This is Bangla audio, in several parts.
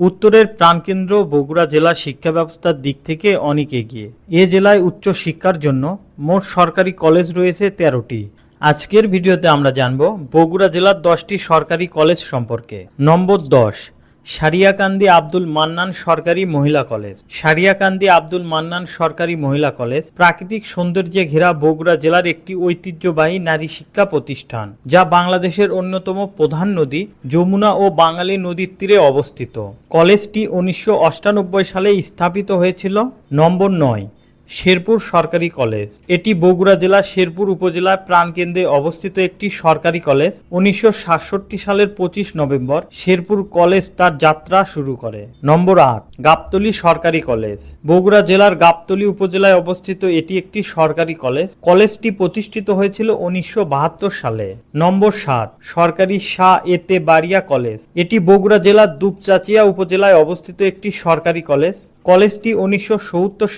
উত্তরের প্রাণকেন্দ্র বগুড়া জেলার শিক্ষা ব্যবস্থার দিক থেকে অনেক এগিয়ে। এ জেলায় উচ্চ শিক্ষার জন্য মোট সরকারি কলেজ রয়েছে তেরোটি। আজকের ভিডিওতে আমরা জানব বগুড়া জেলার দশটি সরকারি কলেজ সম্পর্কে। নম্বর দশ সারিয়াকান্দি আব্দুল মান্নান সরকারি মহিলা কলেজ। সারিয়াকান্দি আব্দুল মান্নান সরকারি মহিলা কলেজ প্রাকৃতিক সৌন্দর্যে ঘেরা বগুড়া জেলার একটি ঐতিহ্যবাহী নারী শিক্ষা প্রতিষ্ঠান, যা বাংলাদেশের অন্যতম প্রধান নদী যমুনা ও বাঙালি নদীর তীরে অবস্থিত। কলেজটি উনিশশো সালে স্থাপিত হয়েছিল নম্বর নয়। শেরপুর সরকারি কলেজ। এটি বগুড়া জেলার শেরপুর উপজেলার প্রাণকেন্দ্রে অবস্থিত একটি সরকারি কলেজ। উনিশশো সাতষট্টি সালের পঁচিশ নভেম্বর শেরপুর কলেজ তার যাত্রা শুরু করে। নম্বর আট, গাবতলী সরকারি কলেজ। বগুড়া জেলার গাবতলী উপজেলায় অবস্থিত এটি একটি সরকারি কলেজ। কলেজটি প্রতিষ্ঠিত হয়েছিল উনিশশো বাহাত্তর সালে। নম্বর সাত, সরকারি শাহ এতে বাড়িয়া কলেজ। এটি বগুড়া জেলার দুপচাচিয়া উপজেলায় অবস্থিত একটি সরকারি কলেজ। কলেজটি উনিশশো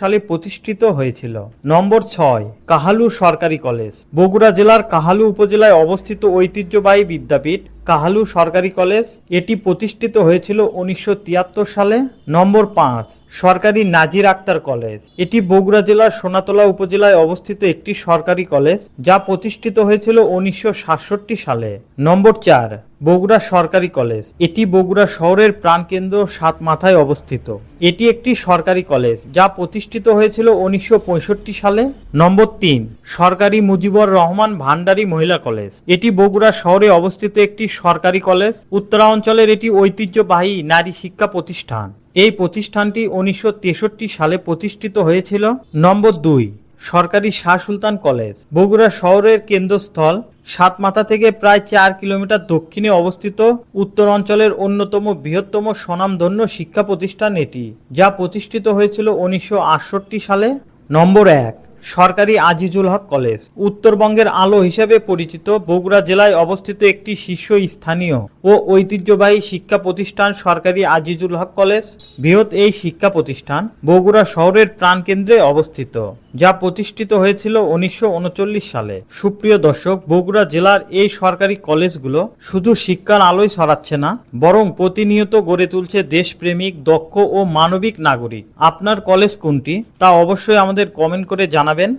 সালে প্রতিষ্ঠিত হয়েছিল। নম্বর ছয়, কাহালু সরকারি কলেজ। বগুড়া জেলার কাহালু উপজেলায় অবস্থিত ঐতিহ্যবাহী বিদ্যাপীঠ কাহালু সরকারি কলেজ, এটি প্রতিষ্ঠিত হয়েছিল উনিশশো তিয়াত্তর সালে। নম্বর পাঁচ, সরকারি নাজির আক্তার কলেজ। এটি বগুড়া জেলার সোনাতলা উপজেলায় অবস্থিত একটি সরকারি কলেজ, যা প্রতিষ্ঠিত হয়েছিল উনিশশো সাতষট্টি সালে। নম্বর চার বগুড়া সরকারি কলেজ। এটি বগুড়া শহরের প্রাণকেন্দ্র সাত মাথায় অবস্থিত। এটি একটি সরকারি কলেজ, যা প্রতিষ্ঠিত হয়েছিল উনিশশো পঁয়ষট্টি সালে। নম্বর তিন, সরকারি মুজিবুর রহমান ভান্ডারী মহিলা কলেজ। এটি বগুড়া শহরে অবস্থিত একটি সরকারি কলেজ। উত্তরাঞ্চলের এটি ঐতিহ্যবাহী নারী শিক্ষা প্রতিষ্ঠান। এই প্রতিষ্ঠানটি উনিশশো তেষট্টি সালে প্রতিষ্ঠিত হয়েছিল। নম্বর দুই সরকারি শাহ সুলতান কলেজ। বগুড়া শহরের কেন্দ্রস্থল, সাতমাথা থেকে প্রায় চার কিলোমিটার দক্ষিণে অবস্থিত, উত্তর অঞ্চলের অন্যতম বৃহত্তম স্বনামধন্য শিক্ষা প্রতিষ্ঠান এটি, যা প্রতিষ্ঠিত হয়েছিল উনিশশো আটষট্টি সালে, নম্বর এক। সরকারি আজিজুল হক কলেজ। উত্তরবঙ্গের আলো হিসেবে পরিচিত বগুড়া জেলায় অবস্থিত একটি শীর্ষ স্থানীয় ও ঐতিহ্যবাহী শিক্ষা প্রতিষ্ঠান সরকারি আজিজুল হক কলেজ। বৃহৎ এই শিক্ষা প্রতিষ্ঠান বগুড়া শহরের প্রাণকেন্দ্রে অবস্থিত, যা প্রতিষ্ঠিত হয়েছিল উনিশশো উনচল্লিশ সালে। সুপ্রিয় দর্শক, বগুড়া জেলার এই সরকারি কলেজগুলো শুধু শিক্ষার আলোয় ছড়াচ্ছে না, বরং প্রতিনিয়ত গড়ে তুলছে দেশপ্রেমিক, দক্ষ ও মানবিক নাগরিক। আপনার কলেজ কোনটি? তা অবশ্যই আমাদের কমেন্ট করে জানাবেন